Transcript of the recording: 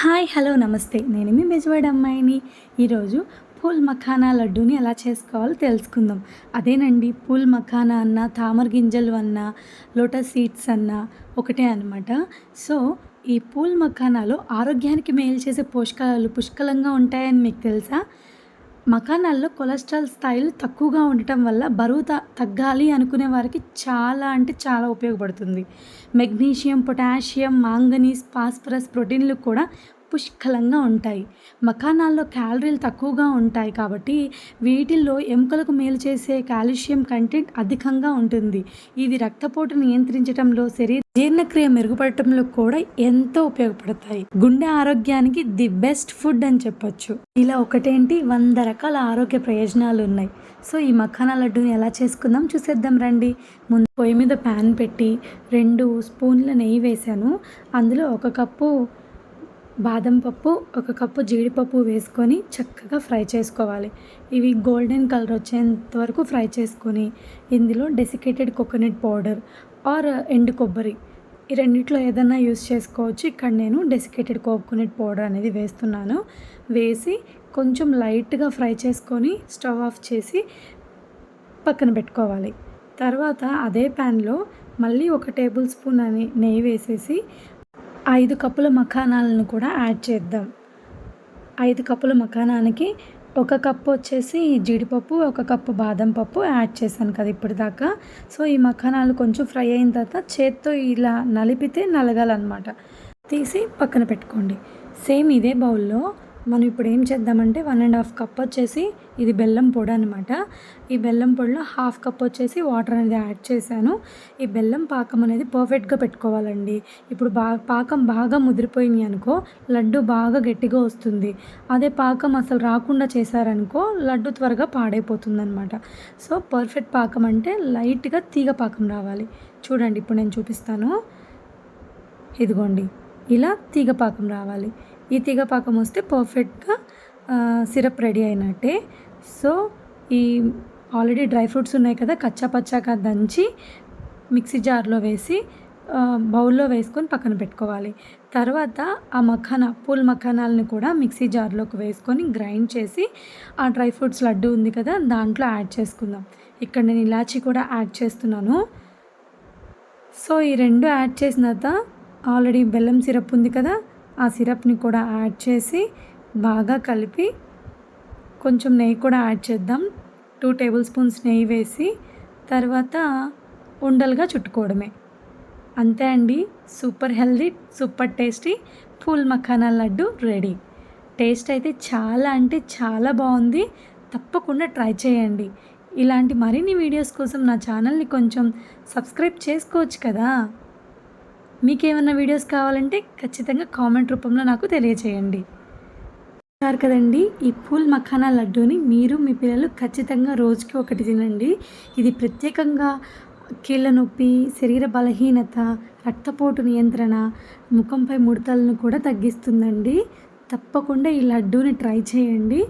Hi hello నమస్తే. నేను మీ బెజవాడ అమ్మాయిని. ఈరోజు పూల్ మఖానా లడ్డూని ఎలా చేసుకోవాలో తెలుసుకుందాం. అదేనండి పూల్ మఖానా అన్న తామర గింజలు అన్న లోటస్ సీడ్స్ అన్న ఒకటే అనమాట సో ఈ పూల్ మఖానాలో ఆరోగ్యానికి మేలు చేసే పోషకాలు పుష్కలంగా ఉంటాయని మీకు తెలుసా? మకానాల్లో కొలెస్ట్రాల్ స్థాయిలు తక్కువగా ఉండటం వల్ల బరువు త తగ్గాలి అనుకునే వారికి చాలా అంటే చాలా ఉపయోగపడుతుంది. మెగ్నీషియం పొటాషియం మాంగనీస్ ఫాస్ఫరస్ ప్రోటీన్లు కూడా పుష్కలంగా ఉంటాయి. మకానాల్లో క్యాలరీలు తక్కువగా ఉంటాయి కాబట్టి వీటిల్లో ఎముకలకు మేలు చేసే కాల్షియం కంటెంట్ అధికంగా ఉంటుంది. ఇవి రక్తపోటు నియంత్రించడంలో శరీర జీర్ణక్రియ మెరుగుపడటంలో కూడా ఎంతో ఉపయోగపడతాయి. గుండె ఆరోగ్యానికి ది బెస్ట్ ఫుడ్ అని చెప్పొచ్చు. ఇలా ఒకటేంటి? వంద రకాల ఆరోగ్య ప్రయోజనాలు ఉన్నాయి. సో ఈ మఖానా లడ్డూని ఎలా చేసుకుందాం? చూసేద్దాం రండి. ముందు పొయ్యి మీద ప్యాన్ పెట్టి రెండు స్పూన్ల నెయ్యి వేసాను అందులో ఒక కప్పు బాదం పప్పు ఒక కప్పు జీడిపప్పు వేసుకొని చక్కగా ఫ్రై చేసుకోవాలి. ఇవి గోల్డెన్ కలర్ వచ్చేంత వరకు ఫ్రై చేసుకొని ఇందులో డెసికేటెడ్ కోకోనట్ పౌడర్ ఆర్ ఎండు కొబ్బరి ఈ రెండిట్లో ఏదైనా యూస్ చేసుకోవచ్చు. ఇక్కడ నేను డెసికేటెడ్ కోకోనట్ పౌడర్ అనేది వేస్తున్నాను. వేసి కొంచెం లైట్గా ఫ్రై చేసుకొని స్టవ్ ఆఫ్ చేసి పక్కన పెట్టుకోవాలి. తర్వాత అదే ప్యాన్లో మళ్ళీ ఒక టేబుల్ స్పూన్ అని నెయ్యి వేసేసి ఐదు కప్పుల మఖానాలను కూడా యాడ్ చేద్దాం. ఐదు కప్పుల మఖానానికి ఒక కప్పు వచ్చేసి జీడిపప్పు ఒక కప్పు బాదం పప్పు యాడ్ చేశాను కదా ఇప్పటిదాకా. సో ఈ మఖానాలు కొంచెం ఫ్రై అయిన తర్వాత చేత్తో ఇలా నలిపితే నలగాలన్నమాట. తీసి పక్కన పెట్టుకోండి. సేమ్ ఇదే బౌల్లో మనం ఇప్పుడు ఏం చేద్దామంటే వన్ అండ్ హాఫ్ కప్ వచ్చేసి ఇది బెల్లం పొడి అనమాట ఈ బెల్లం పొడిలో హాఫ్ కప్ వచ్చేసి వాటర్ అనేది యాడ్ చేశాను. ఈ బెల్లం పాకం అనేది పర్ఫెక్ట్గా పెట్టుకోవాలండి. ఇప్పుడు బాగా పాకం బాగా ముదిరిపోయింది అనుకో లడ్డు బాగా గట్టిగా వస్తుంది. అదే పాకం అసలు రాకుండా చేశారనుకో లడ్డు త్వరగా పాడైపోతుంది అనమాట సో పర్ఫెక్ట్ పాకం అంటే లైట్గా తీగ పాకం రావాలి. చూడండి ఇప్పుడు నేను చూపిస్తాను. ఇదిగోండి ఇలా తీగ పాకం రావాలి. ఈ తీగ పాకం వస్తే పర్ఫెక్ట్గా సిరప్ రెడీ అయినట్టే. సో ఈ ఆల్రెడీ డ్రై ఫ్రూట్స్ ఉన్నాయి కదా కచ్చా పచ్చాగా దంచి మిక్సీ జార్లో వేసి బౌల్లో వేసుకొని పక్కన పెట్టుకోవాలి. తర్వాత ఆ మఖానా పూల్ మఖానాలని కూడా మిక్సీ జార్లోకి వేసుకొని గ్రైండ్ చేసి ఆ డ్రై ఫ్రూట్స్ లడ్డు ఉంది కదా దాంట్లో యాడ్ చేసుకుందాం. ఇక్కడ నేను ఇలాచి కూడా యాడ్ చేస్తున్నాను. సో ఈ రెండు యాడ్ చేసిన తర్వాత ఆల్రెడీ బెల్లం సిరప్ ఉంది కదా ఆ సిరప్ని కూడా యాడ్ చేసి బాగా కలిపి కొంచెం నెయ్యి కూడా యాడ్ చేద్దాం. టూ టేబుల్ స్పూన్స్ నెయ్యి వేసి తర్వాత ఉండలుగా చుట్టుకోవడమే. అంతే అండి. Super healthy super tasty full makhana laddu ready. Taste అయితే చాలా అంటే చాలా బాగుంది. తప్పకుండా ట్రై చేయండి. ఇలాంటి మరిన్ని వీడియోస్ కోసం నా ఛానల్ని కొంచెం సబ్స్క్రైబ్ చేసుకోవచ్చు కదా. మీకేమైనా వీడియోస్ కావాలంటే ఖచ్చితంగా కామెంట్ రూపంలో నాకు తెలియచేయండి. సార్ కదండి ఈ పూల్ మఖానా లడ్డూని మీరు మీ పిల్లలు ఖచ్చితంగా రోజుకి ఒకటి తినండి. ఇది ప్రత్యేకంగా కీళ్ళ నొప్పి శరీర బలహీనత రక్తపోటు నియంత్రణ ముఖంపై ముడతలను కూడా తగ్గిస్తుందండి. తప్పకుండా ఈ లడ్డూని ట్రై చేయండి.